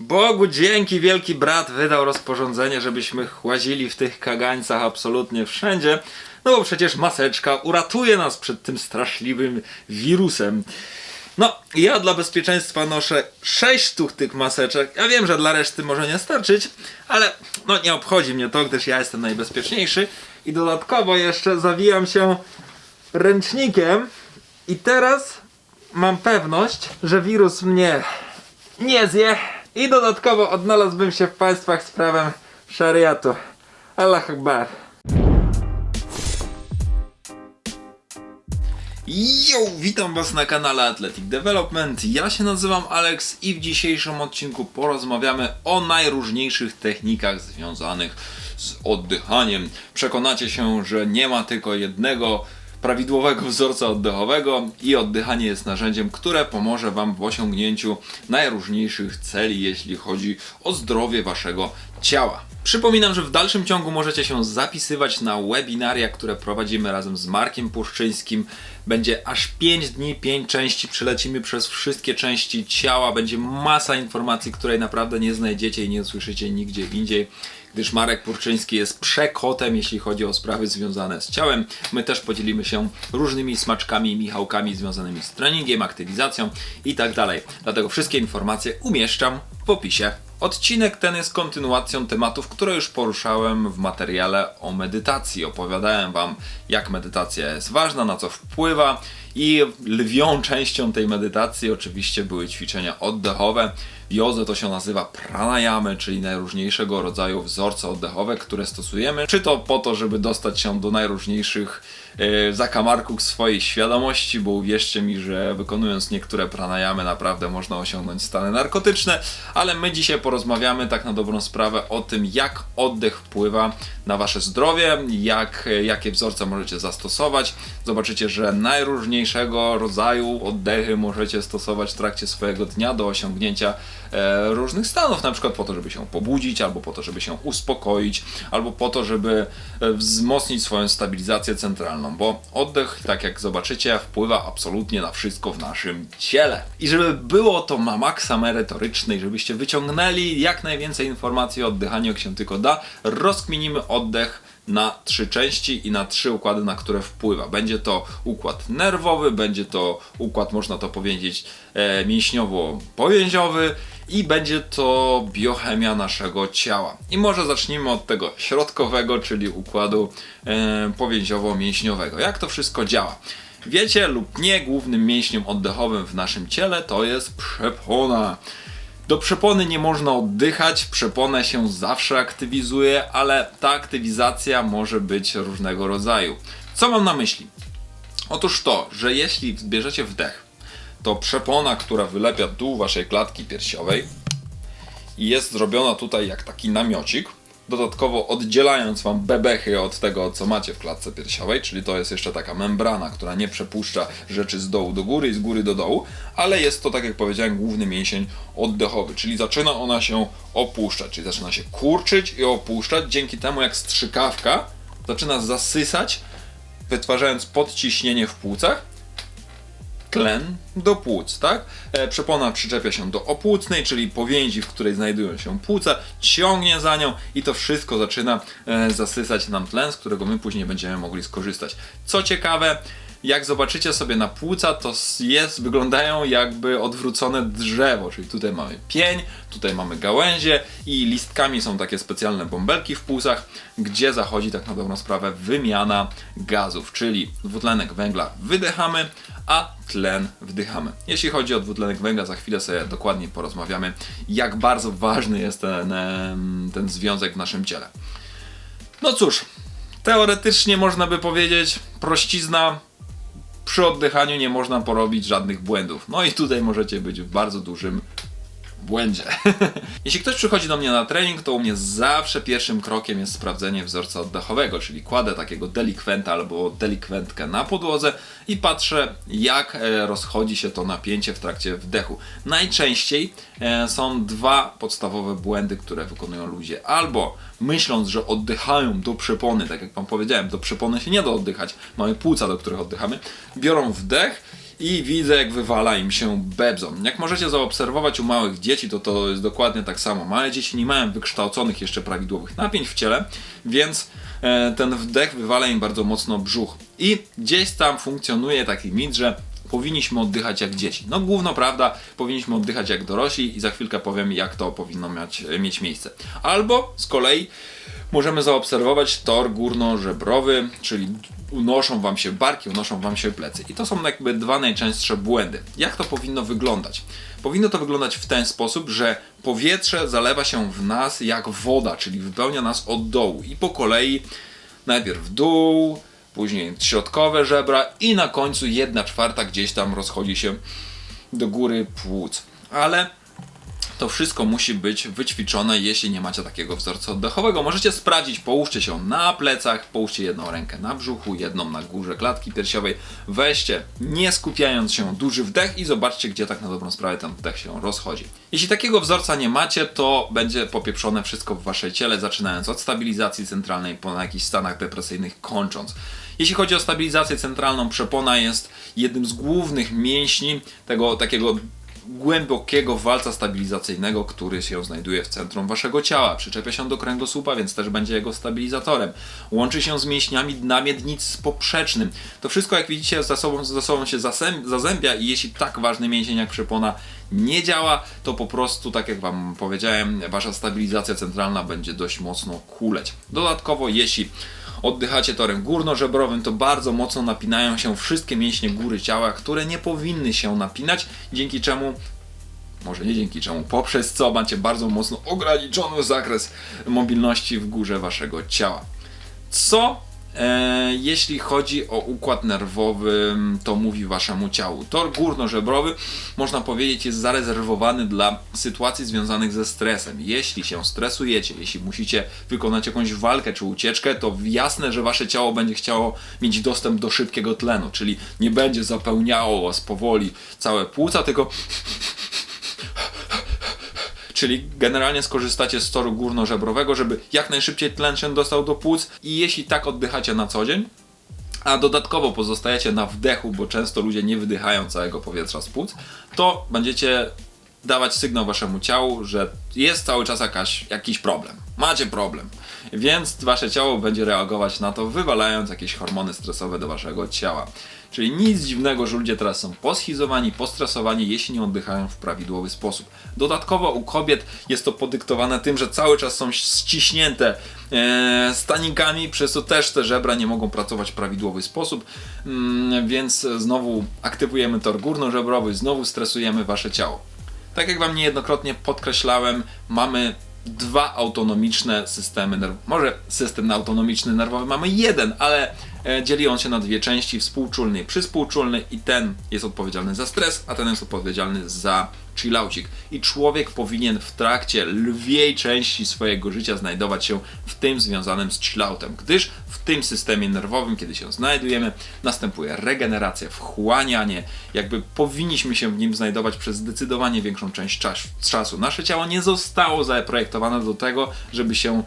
Bogu dzięki, wielki brat wydał rozporządzenie, żebyśmy łazili w tych kagańcach absolutnie wszędzie. No bo przecież maseczka uratuje nas przed tym straszliwym wirusem. No, ja dla bezpieczeństwa noszę 6 sztuk tych maseczek. Ja wiem, że dla reszty może nie starczyć, ale no nie obchodzi mnie to, gdyż ja jestem najbezpieczniejszy. I dodatkowo jeszcze zawijam się ręcznikiem. I teraz mam pewność, że wirus mnie nie zje. I dodatkowo odnalazłbym się w państwach z prawem szariatu. Allah Akbar. Yo, witam was na kanale Athletic Development. Ja się nazywam Alex i w dzisiejszym odcinku porozmawiamy o najróżniejszych technikach związanych z oddychaniem. Przekonacie się, że nie ma tylko jednego prawidłowego wzorca oddechowego i oddychanie jest narzędziem, które pomoże wam w osiągnięciu najróżniejszych celi, jeśli chodzi o zdrowie waszego ciała. Przypominam, że w dalszym ciągu możecie się zapisywać na webinaria, które prowadzimy razem z Markiem Puszczyńskim. Będzie aż 5 dni, 5 części, przelecimy przez wszystkie części ciała, będzie masa informacji, której naprawdę nie znajdziecie i nie usłyszycie nigdzie indziej gdyż Marek Purczyński jest przekotem, jeśli chodzi o sprawy związane z ciałem. My też podzielimy się różnymi smaczkami michałkami związanymi z treningiem, aktywizacją i tak dalej. Dlatego wszystkie informacje umieszczam w opisie. Odcinek ten jest kontynuacją tematów, które już poruszałem w materiale o medytacji. Opowiadałem Wam, jak medytacja jest ważna, na co wpływa i lwią częścią tej medytacji oczywiście były ćwiczenia oddechowe. Jodze to się nazywa pranayamy, czyli najróżniejszego rodzaju wzorce oddechowe, które stosujemy, czy to po to, żeby dostać się do najróżniejszych zakamarków swojej świadomości, bo uwierzcie mi, że wykonując niektóre pranayamy naprawdę można osiągnąć stany narkotyczne, ale my dzisiaj porozmawiamy tak na dobrą sprawę o tym, jak oddech wpływa na wasze zdrowie, jak, jakie wzorce możecie zastosować. Zobaczycie, że najróżniejszego rodzaju oddechy możecie stosować w trakcie swojego dnia do osiągnięcia e, różnych stanów, na przykład po to, żeby się pobudzić, albo po to, żeby się uspokoić, albo po to, żeby e, wzmocnić swoją stabilizację centralną, bo oddech, tak jak zobaczycie, wpływa absolutnie na wszystko w naszym ciele. I żeby było to na maksa merytoryczne i żebyście wyciągnęli jak najwięcej informacji o oddychaniu, jak się tylko da, rozkminimy oddech na trzy części i na trzy układy, na które wpływa. Będzie to układ nerwowy, będzie to układ, można to powiedzieć, e, mięśniowo-powięziowy i będzie to biochemia naszego ciała. I może zacznijmy od tego środkowego, czyli układu e, powięziowo-mięśniowego. Jak to wszystko działa? Wiecie lub nie, głównym mięśniem oddechowym w naszym ciele to jest przepona. Do przepony nie można oddychać, przeponę się zawsze aktywizuje, ale ta aktywizacja może być różnego rodzaju. Co mam na myśli? Otóż to, że jeśli bierzecie wdech, to przepona, która wylepia dół waszej klatki piersiowej i jest zrobiona tutaj jak taki namiocik, dodatkowo oddzielając wam bebechy od tego, co macie w klatce piersiowej, czyli to jest jeszcze taka membrana, która nie przepuszcza rzeczy z dołu do góry i z góry do dołu, ale jest to, tak jak powiedziałem, główny mięsień oddechowy, czyli zaczyna ona się opuszczać, czyli zaczyna się kurczyć i opuszczać, dzięki temu jak strzykawka zaczyna zasysać, wytwarzając podciśnienie w płucach, tlen do płuc, tak? E, przepona przyczepia się do opłucnej, czyli powięzi, w której znajdują się płuca, ciągnie za nią i to wszystko zaczyna e, zasysać nam tlen, z którego my później będziemy mogli skorzystać. Co ciekawe, jak zobaczycie sobie na płuca, to jest, wyglądają jakby odwrócone drzewo, czyli tutaj mamy pień, tutaj mamy gałęzie i listkami są takie specjalne bąbelki w płucach, gdzie zachodzi tak na dobrą sprawę wymiana gazów, czyli dwutlenek węgla wydychamy, a tlen wdychamy. Jeśli chodzi o dwutlenek węgla, za chwilę sobie dokładnie porozmawiamy, jak bardzo ważny jest ten, ten związek w naszym ciele. No cóż, teoretycznie można by powiedzieć, prościzna, przy oddychaniu nie można porobić żadnych błędów. No i tutaj możecie być w bardzo dużym błędzie. Jeśli ktoś przychodzi do mnie na trening, to u mnie zawsze pierwszym krokiem jest sprawdzenie wzorca oddechowego, czyli kładę takiego delikwenta albo delikwentkę na podłodze i patrzę, jak e, rozchodzi się to napięcie w trakcie wdechu. Najczęściej e, są dwa podstawowe błędy, które wykonują ludzie. Albo myśląc, że oddychają do przepony, tak jak wam powiedziałem, do przepony się nie da oddychać, mamy płuca, do których oddychamy, biorą wdech i widzę jak wywala im się bebzon. Jak możecie zaobserwować u małych dzieci, to to jest dokładnie tak samo. Małe dzieci nie mają wykształconych jeszcze prawidłowych napięć w ciele, więc e, ten wdech wywala im bardzo mocno brzuch. I gdzieś tam funkcjonuje taki mit, że powinniśmy oddychać jak dzieci. No główno prawda, powinniśmy oddychać jak dorośli i za chwilkę powiem jak to powinno mieć, mieć miejsce. Albo z kolei możemy zaobserwować tor górno-żebrowy, czyli unoszą wam się barki, unoszą wam się plecy. I to są jakby dwa najczęstsze błędy. Jak to powinno wyglądać? Powinno to wyglądać w ten sposób, że powietrze zalewa się w nas jak woda, czyli wypełnia nas od dołu i po kolei najpierw w dół, później środkowe żebra i na końcu jedna czwarta gdzieś tam rozchodzi się do góry płuc. Ale to wszystko musi być wyćwiczone, jeśli nie macie takiego wzorca oddechowego. Możecie sprawdzić, połóżcie się na plecach, połóżcie jedną rękę na brzuchu, jedną na górze klatki piersiowej. Weźcie, nie skupiając się, duży wdech i zobaczcie, gdzie tak na dobrą sprawę ten wdech się rozchodzi. Jeśli takiego wzorca nie macie, to będzie popieprzone wszystko w waszej ciele, zaczynając od stabilizacji centralnej, po jakichś stanach depresyjnych kończąc. Jeśli chodzi o stabilizację centralną, przepona jest jednym z głównych mięśni tego takiego głębokiego walca stabilizacyjnego, który się znajduje w centrum waszego ciała. Przyczepia się do kręgosłupa, więc też będzie jego stabilizatorem. Łączy się z mięśniami dna miednicy z poprzecznym. To wszystko, jak widzicie, za sobą, sobą się zazębia i jeśli tak ważny mięsień jak przepona nie działa, to po prostu, tak jak Wam powiedziałem, Wasza stabilizacja centralna będzie dość mocno kuleć. Dodatkowo, jeśli oddychacie torem górnożebrowym, to bardzo mocno napinają się wszystkie mięśnie góry ciała, które nie powinny się napinać, dzięki czemu może nie dzięki czemu, poprzez co macie bardzo mocno ograniczony zakres mobilności w górze waszego ciała. Co jeśli chodzi o układ nerwowy, to mówi waszemu ciału. Tor górnożebrowy, można powiedzieć, jest zarezerwowany dla sytuacji związanych ze stresem. Jeśli się stresujecie, jeśli musicie wykonać jakąś walkę czy ucieczkę, to jasne, że wasze ciało będzie chciało mieć dostęp do szybkiego tlenu, czyli nie będzie zapełniało was powoli całe płuca, tylko czyli generalnie skorzystacie z toru górnożebrowego, żeby jak najszybciej tlen się dostał do płuc i jeśli tak oddychacie na co dzień, a dodatkowo pozostajecie na wdechu, bo często ludzie nie wydychają całego powietrza z płuc, to będziecie dawać sygnał waszemu ciału, że jest cały czas jakaś, jakiś problem. Macie problem. Więc wasze ciało będzie reagować na to, wywalając jakieś hormony stresowe do waszego ciała. Czyli nic dziwnego, że ludzie teraz są poschizowani, postresowani, jeśli nie oddychają w prawidłowy sposób. Dodatkowo u kobiet jest to podyktowane tym, że cały czas są ściśnięte e, stanikami, przez co też te żebra nie mogą pracować w prawidłowy sposób, mm, więc znowu aktywujemy tor górnożebrowy, znowu stresujemy wasze ciało. Tak jak Wam niejednokrotnie podkreślałem, mamy dwa autonomiczne systemy nerwowe. Może system autonomiczny nerwowy mamy jeden, ale dzieli on się na dwie części, współczulny i przyspółczulny i ten jest odpowiedzialny za stres, a ten jest odpowiedzialny za chillaucik. I człowiek powinien w trakcie lwiej części swojego życia znajdować się w tym związanym z chilloutem, gdyż w tym systemie nerwowym, kiedy się znajdujemy, następuje regeneracja, wchłanianie, jakby powinniśmy się w nim znajdować przez zdecydowanie większą część czas, czasu. Nasze ciało nie zostało zaprojektowane do tego, żeby się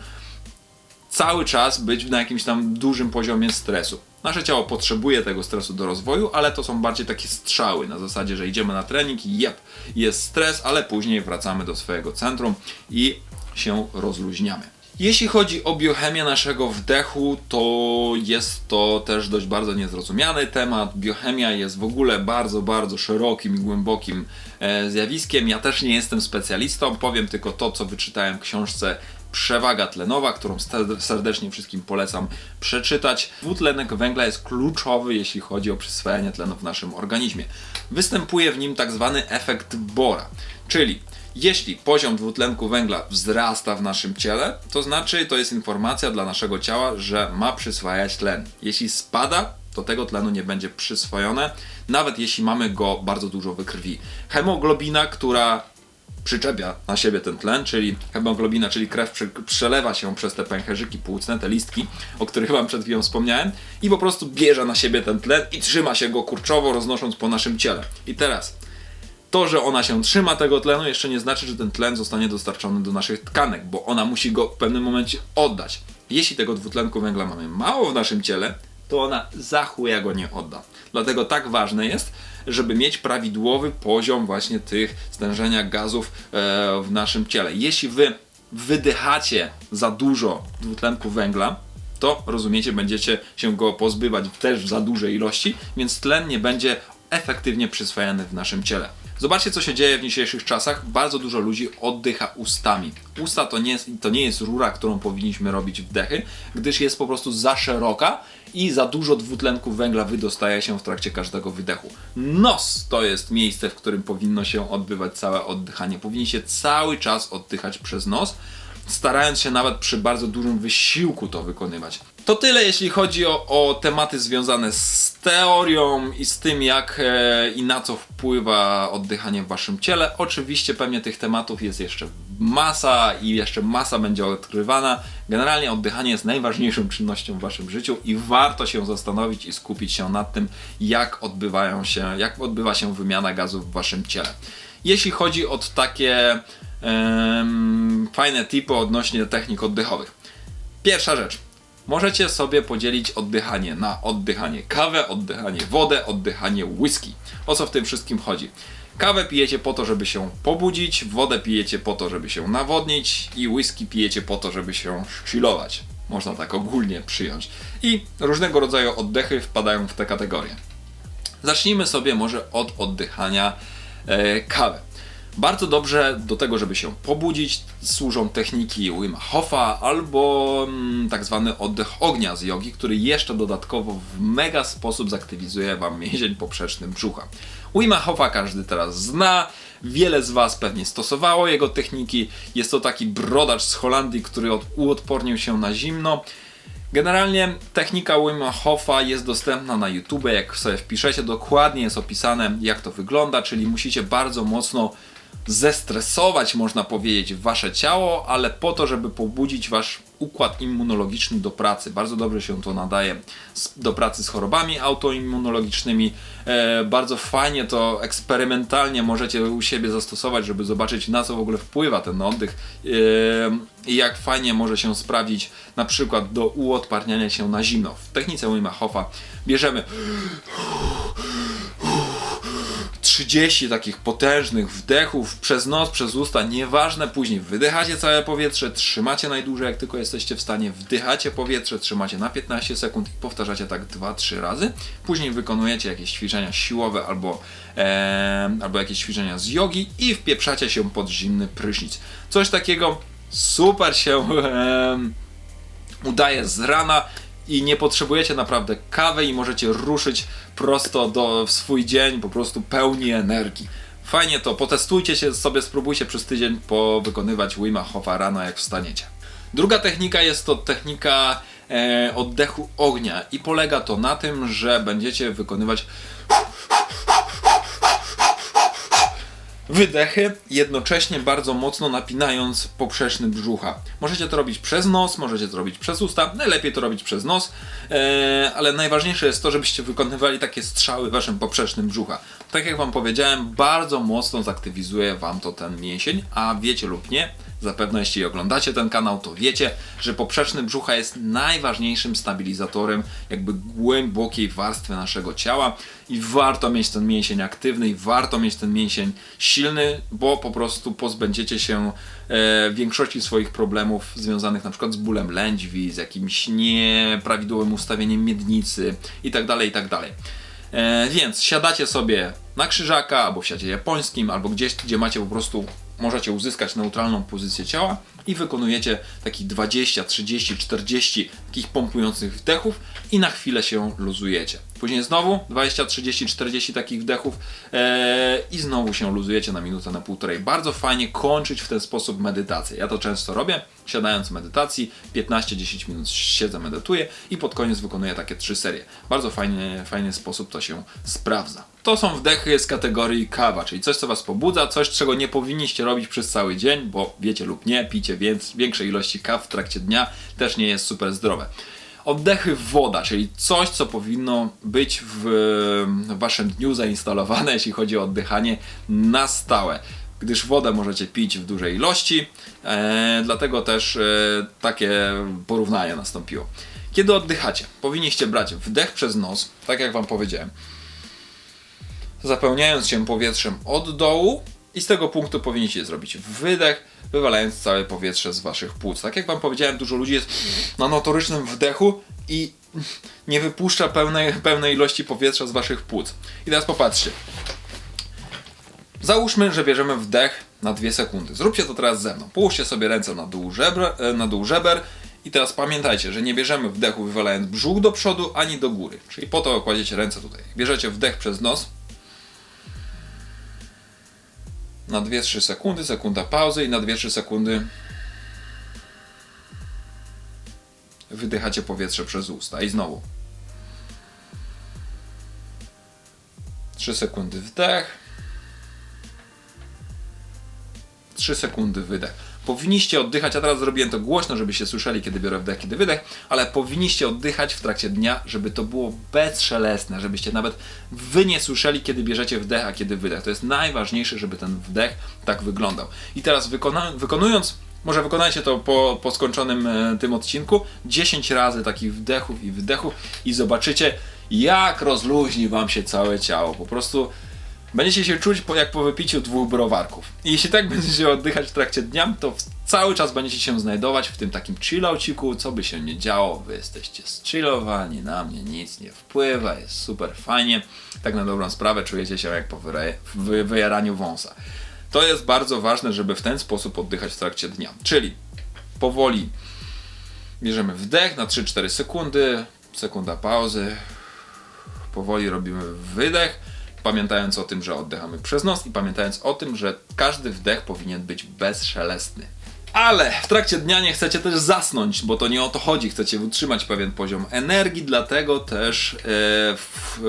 cały czas być na jakimś tam dużym poziomie stresu. Nasze ciało potrzebuje tego stresu do rozwoju, ale to są bardziej takie strzały na zasadzie, że idziemy na trening jep, jest stres, ale później wracamy do swojego centrum i się rozluźniamy. Jeśli chodzi o biochemię naszego wdechu, to jest to też dość bardzo niezrozumiany temat. Biochemia jest w ogóle bardzo, bardzo szerokim i głębokim e, zjawiskiem. Ja też nie jestem specjalistą, powiem tylko to, co wyczytałem w książce Przewaga tlenowa, którą serdecznie wszystkim polecam przeczytać. Dwutlenek węgla jest kluczowy, jeśli chodzi o przyswajanie tlenu w naszym organizmie. Występuje w nim tak zwany efekt Bora, czyli jeśli poziom dwutlenku węgla wzrasta w naszym ciele, to znaczy to jest informacja dla naszego ciała, że ma przyswajać tlen. Jeśli spada, to tego tlenu nie będzie przyswojone, nawet jeśli mamy go bardzo dużo we krwi. Hemoglobina, która przyczepia na siebie ten tlen, czyli hemoglobina, czyli krew przelewa się przez te pęcherzyki płucne, te listki, o których Wam przed chwilą wspomniałem, i po prostu bierze na siebie ten tlen i trzyma się go kurczowo, roznosząc po naszym ciele. I teraz, to, że ona się trzyma tego tlenu, jeszcze nie znaczy, że ten tlen zostanie dostarczony do naszych tkanek, bo ona musi go w pewnym momencie oddać. Jeśli tego dwutlenku węgla mamy mało w naszym ciele, to ona za go nie odda. Dlatego tak ważne jest, żeby mieć prawidłowy poziom właśnie tych stężenia gazów e, w naszym ciele. Jeśli wy wydychacie za dużo dwutlenku węgla, to rozumiecie, będziecie się go pozbywać też w za dużej ilości, więc tlen nie będzie efektywnie przyswajany w naszym ciele. Zobaczcie, co się dzieje w dzisiejszych czasach. Bardzo dużo ludzi oddycha ustami. Usta to nie, jest, to nie jest rura, którą powinniśmy robić wdechy, gdyż jest po prostu za szeroka i za dużo dwutlenku węgla wydostaje się w trakcie każdego wydechu. Nos to jest miejsce, w którym powinno się odbywać całe oddychanie. Powinniście cały czas oddychać przez nos starając się nawet przy bardzo dużym wysiłku to wykonywać. To tyle, jeśli chodzi o, o tematy związane z teorią i z tym, jak e, i na co wpływa oddychanie w waszym ciele. Oczywiście pewnie tych tematów jest jeszcze masa i jeszcze masa będzie odkrywana. Generalnie oddychanie jest najważniejszą czynnością w waszym życiu i warto się zastanowić i skupić się nad tym, jak odbywają się, jak odbywa się wymiana gazów w waszym ciele. Jeśli chodzi o takie em, fajne tipy odnośnie technik oddechowych. Pierwsza rzecz. Możecie sobie podzielić oddychanie na oddychanie kawę, oddychanie wodę, oddychanie whisky. O co w tym wszystkim chodzi? Kawę pijecie po to, żeby się pobudzić, wodę pijecie po to, żeby się nawodnić i whisky pijecie po to, żeby się chillować. Można tak ogólnie przyjąć. I różnego rodzaju oddechy wpadają w te kategorie. Zacznijmy sobie może od oddychania e, kawy. Bardzo dobrze do tego, żeby się pobudzić, służą techniki Wim Hofa albo mm, tak zwany oddech ognia z jogi, który jeszcze dodatkowo w mega sposób zaktywizuje Wam mięsień poprzeczny brzucha. Wima Hofa każdy teraz zna, wiele z Was pewnie stosowało jego techniki. Jest to taki brodacz z Holandii, który od, uodpornił się na zimno. Generalnie technika Wima Hofa jest dostępna na YouTube, jak sobie wpiszecie, dokładnie jest opisane jak to wygląda, czyli musicie bardzo mocno zestresować, można powiedzieć, wasze ciało, ale po to, żeby pobudzić wasz układ immunologiczny do pracy. Bardzo dobrze się to nadaje do pracy z chorobami autoimmunologicznymi. E, bardzo fajnie to eksperymentalnie możecie u siebie zastosować, żeby zobaczyć na co w ogóle wpływa ten oddech e, i jak fajnie może się sprawdzić na przykład do uodparniania się na zimno. W technice Wima Hofa bierzemy 30 takich potężnych wdechów przez nos, przez usta, nieważne, później wydychacie całe powietrze, trzymacie najdłużej jak tylko jesteście w stanie, wdychacie powietrze, trzymacie na 15 sekund i powtarzacie tak 2-3 razy. Później wykonujecie jakieś ćwiczenia siłowe albo, e, albo jakieś ćwiczenia z jogi i wpieprzacie się pod zimny prysznic. Coś takiego super się e, udaje z rana i nie potrzebujecie naprawdę kawy i możecie ruszyć prosto do, w swój dzień po prostu pełni energii. Fajnie to, potestujcie się sobie, spróbujcie przez tydzień powykonywać Wima Hofa rano jak wstaniecie. Druga technika jest to technika e, oddechu ognia i polega to na tym, że będziecie wykonywać wydechy, jednocześnie bardzo mocno napinając poprzeczny brzucha. Możecie to robić przez nos, możecie to robić przez usta, najlepiej to robić przez nos, e, ale najważniejsze jest to, żebyście wykonywali takie strzały waszym poprzecznym brzucha. Tak jak wam powiedziałem, bardzo mocno zaktywizuje wam to ten mięsień, a wiecie lub nie, Zapewne jeśli oglądacie ten kanał, to wiecie, że poprzeczny brzucha jest najważniejszym stabilizatorem jakby głębokiej warstwy naszego ciała i warto mieć ten mięsień aktywny i warto mieć ten mięsień silny, bo po prostu pozbędziecie się e, większości swoich problemów związanych przykład z bólem lędźwi, z jakimś nieprawidłowym ustawieniem miednicy itd. itd. E, więc siadacie sobie na krzyżaka, albo w siadzie japońskim, albo gdzieś, gdzie macie po prostu, możecie uzyskać neutralną pozycję ciała i wykonujecie takich 20, 30, 40 takich pompujących wdechów i na chwilę się luzujecie. Później znowu 20, 30, 40 takich wdechów e, i znowu się luzujecie na minutę, na półtorej. Bardzo fajnie kończyć w ten sposób medytację. Ja to często robię, siadając w medytacji, 15-10 minut siedzę, medytuję i pod koniec wykonuję takie trzy serie. Bardzo fajny, fajny sposób to się sprawdza. To są wdechy z kategorii kawa, czyli coś, co Was pobudza, coś, czego nie powinniście robić przez cały dzień, bo wiecie lub nie, picie więc większej ilości kaw w trakcie dnia też nie jest super zdrowe. Oddechy woda, czyli coś, co powinno być w, Waszym dniu zainstalowane, jeśli chodzi o oddychanie na stałe gdyż wodę możecie pić w dużej ilości, e, dlatego też e, takie porównanie nastąpiło. Kiedy oddychacie, powinniście brać wdech przez nos, tak jak Wam powiedziałem, zapełniając się powietrzem od dołu i z tego punktu powinniście zrobić wydech, wywalając całe powietrze z waszych płuc. Tak jak wam powiedziałem, dużo ludzi jest na notorycznym wdechu i nie wypuszcza pełnej, pełnej ilości powietrza z waszych płuc. I teraz popatrzcie. Załóżmy, że bierzemy wdech na 2 sekundy. Zróbcie to teraz ze mną. Połóżcie sobie ręce na dół, żebra, e, na dół żeber i teraz pamiętajcie, że nie bierzemy wdechu wywalając brzuch do przodu ani do góry. Czyli po to kładziecie ręce tutaj. Bierzecie wdech przez nos na 2-3 sekundy, sekunda pauzy i na 2-3 sekundy wydychacie powietrze przez usta. I znowu. 3 sekundy wdech. 3 sekundy wydech. Powinniście oddychać, a teraz zrobiłem to głośno, żebyście słyszeli, kiedy biorę wdech, kiedy wydech, ale powinniście oddychać w trakcie dnia, żeby to było bezszelestne, żebyście nawet wy nie słyszeli, kiedy bierzecie wdech, a kiedy wydech. To jest najważniejsze, żeby ten wdech tak wyglądał. I teraz wykona wykonując, może wykonajcie to po, po skończonym e, tym odcinku, 10 razy takich wdechów i wydechów i zobaczycie, jak rozluźni wam się całe ciało. Po prostu Będziecie się czuć po, jak po wypiciu dwóch browarków. I jeśli tak będziecie oddychać w trakcie dnia, to cały czas będziecie się znajdować w tym takim chillauciku, co by się nie działo, wy jesteście zchillowani, na mnie nic nie wpływa, jest super fajnie. Tak na dobrą sprawę czujecie się jak po wyre, wy, wyjaraniu wąsa. To jest bardzo ważne, żeby w ten sposób oddychać w trakcie dnia. Czyli powoli bierzemy wdech na 3-4 sekundy, sekunda pauzy, powoli robimy wydech pamiętając o tym, że oddychamy przez nos i pamiętając o tym, że każdy wdech powinien być bezszelestny. Ale w trakcie dnia nie chcecie też zasnąć, bo to nie o to chodzi. Chcecie utrzymać pewien poziom energii, dlatego też e, w,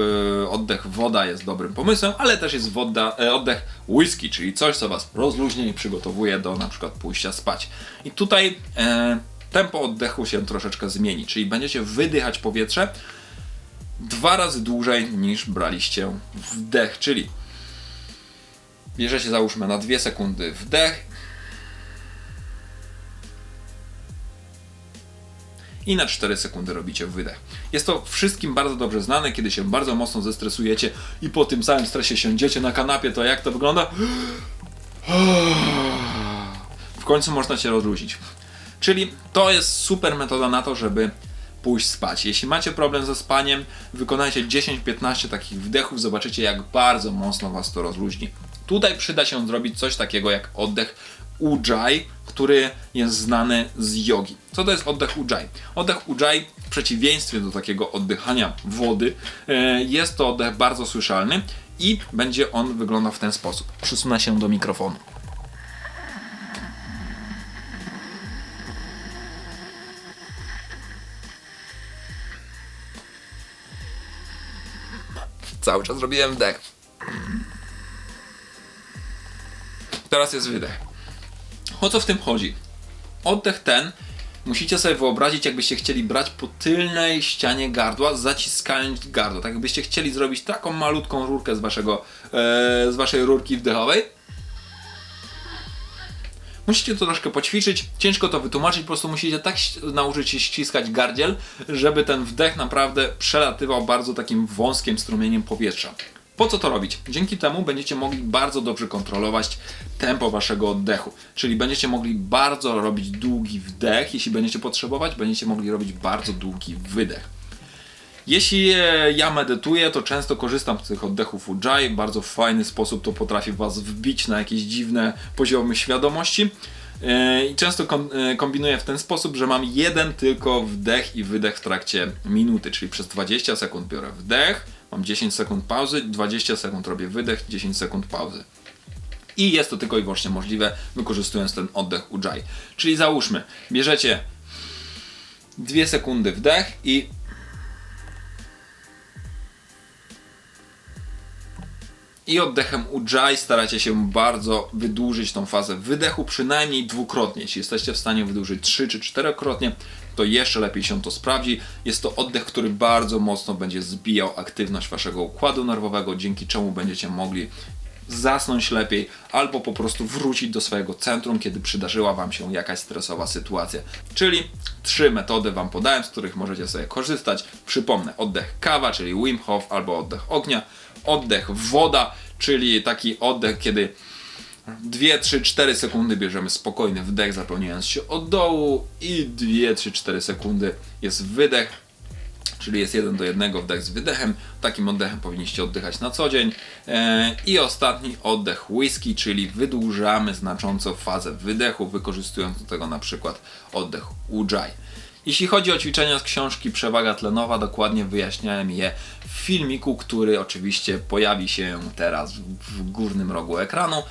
e, oddech woda jest dobrym pomysłem, ale też jest woda, e, oddech whisky, czyli coś, co was rozluźnia i przygotowuje do na przykład pójścia spać. I tutaj e, tempo oddechu się troszeczkę zmieni, czyli będziecie wydychać powietrze dwa razy dłużej niż braliście wdech, czyli bierzecie załóżmy na 2 sekundy wdech i na 4 sekundy robicie wydech. Jest to wszystkim bardzo dobrze znane, kiedy się bardzo mocno zestresujecie i po tym całym stresie siądziecie na kanapie, to jak to wygląda? W końcu można się rozluźnić. Czyli to jest super metoda na to, żeby pójść spać. Jeśli macie problem ze spaniem, wykonajcie 10-15 takich wdechów, zobaczycie jak bardzo mocno Was to rozluźni. Tutaj przyda się zrobić coś takiego jak oddech Ujjayi, który jest znany z jogi. Co to jest oddech Ujjayi? Oddech Ujjayi w przeciwieństwie do takiego oddychania wody e, jest to oddech bardzo słyszalny i będzie on wyglądał w ten sposób. Przysunę się do mikrofonu. Cały czas robiłem wdech. Teraz jest wydech. O co w tym chodzi? Oddech ten musicie sobie wyobrazić, jakbyście chcieli brać po tylnej ścianie gardła, zaciskając gardło. Tak jakbyście chcieli zrobić taką malutką rurkę z, waszego, e, z waszej rurki wdechowej. Musicie to troszkę poćwiczyć, ciężko to wytłumaczyć, po prostu musicie tak nauczyć się ściskać gardziel, żeby ten wdech naprawdę przelatywał bardzo takim wąskim strumieniem powietrza. Po co to robić? Dzięki temu będziecie mogli bardzo dobrze kontrolować tempo waszego oddechu. Czyli będziecie mogli bardzo robić długi wdech, jeśli będziecie potrzebować, będziecie mogli robić bardzo długi wydech. Jeśli e, ja medytuję, to często korzystam z tych oddechów Ujjayi. Bardzo fajny sposób to potrafi Was wbić na jakieś dziwne poziomy świadomości. E, I często e, kombinuję w ten sposób, że mam jeden tylko wdech i wydech w trakcie minuty, czyli przez 20 sekund biorę wdech, mam 10 sekund pauzy, 20 sekund robię wydech, 10 sekund pauzy. I jest to tylko i wyłącznie możliwe wykorzystując ten oddech Ujjayi. Czyli załóżmy, bierzecie 2 sekundy wdech i I oddechem Ujjayi staracie się bardzo wydłużyć tą fazę wydechu, przynajmniej dwukrotnie. Jeśli jesteście w stanie wydłużyć trzy czy czterokrotnie, to jeszcze lepiej się to sprawdzi. Jest to oddech, który bardzo mocno będzie zbijał aktywność waszego układu nerwowego, dzięki czemu będziecie mogli zasnąć lepiej, albo po prostu wrócić do swojego centrum, kiedy przydarzyła Wam się jakaś stresowa sytuacja. Czyli trzy metody Wam podałem, z których możecie sobie korzystać. Przypomnę, oddech kawa, czyli Wim Hof, albo oddech ognia, oddech woda, czyli taki oddech, kiedy 2, 3, 4 sekundy bierzemy spokojny wdech, zapełniając się od dołu i 2, 3, 4 sekundy jest wydech, czyli jest 1 do 1 wdech z wydechem. Takim oddechem powinniście oddychać na co dzień. E, I ostatni oddech whisky, czyli wydłużamy znacząco fazę wydechu, wykorzystując do tego na przykład oddech Ujjayi. Jeśli chodzi o ćwiczenia z książki Przewaga tlenowa, dokładnie wyjaśniałem je w filmiku, który oczywiście pojawi się teraz w górnym rogu ekranu.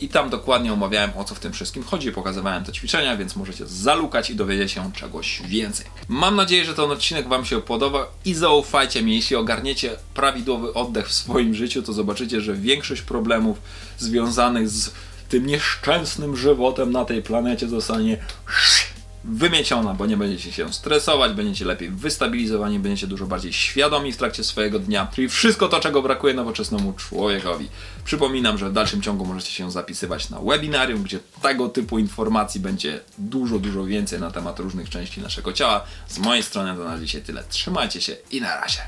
I tam dokładnie omawiałem o co w tym wszystkim chodzi, pokazywałem te ćwiczenia, więc możecie zalukać i dowiedzieć się czegoś więcej. Mam nadzieję, że ten odcinek Wam się podoba i zaufajcie mi, jeśli ogarniecie prawidłowy oddech w swoim życiu, to zobaczycie, że większość problemów związanych z tym nieszczęsnym żywotem na tej planecie zostanie wymieciona, bo nie będziecie się stresować, będziecie lepiej wystabilizowani, będziecie dużo bardziej świadomi w trakcie swojego dnia, czyli wszystko to, czego brakuje nowoczesnemu człowiekowi. Przypominam, że w dalszym ciągu możecie się zapisywać na webinarium, gdzie tego typu informacji będzie dużo, dużo więcej na temat różnych części naszego ciała. Z mojej strony to na dzisiaj tyle. Trzymajcie się i na razie.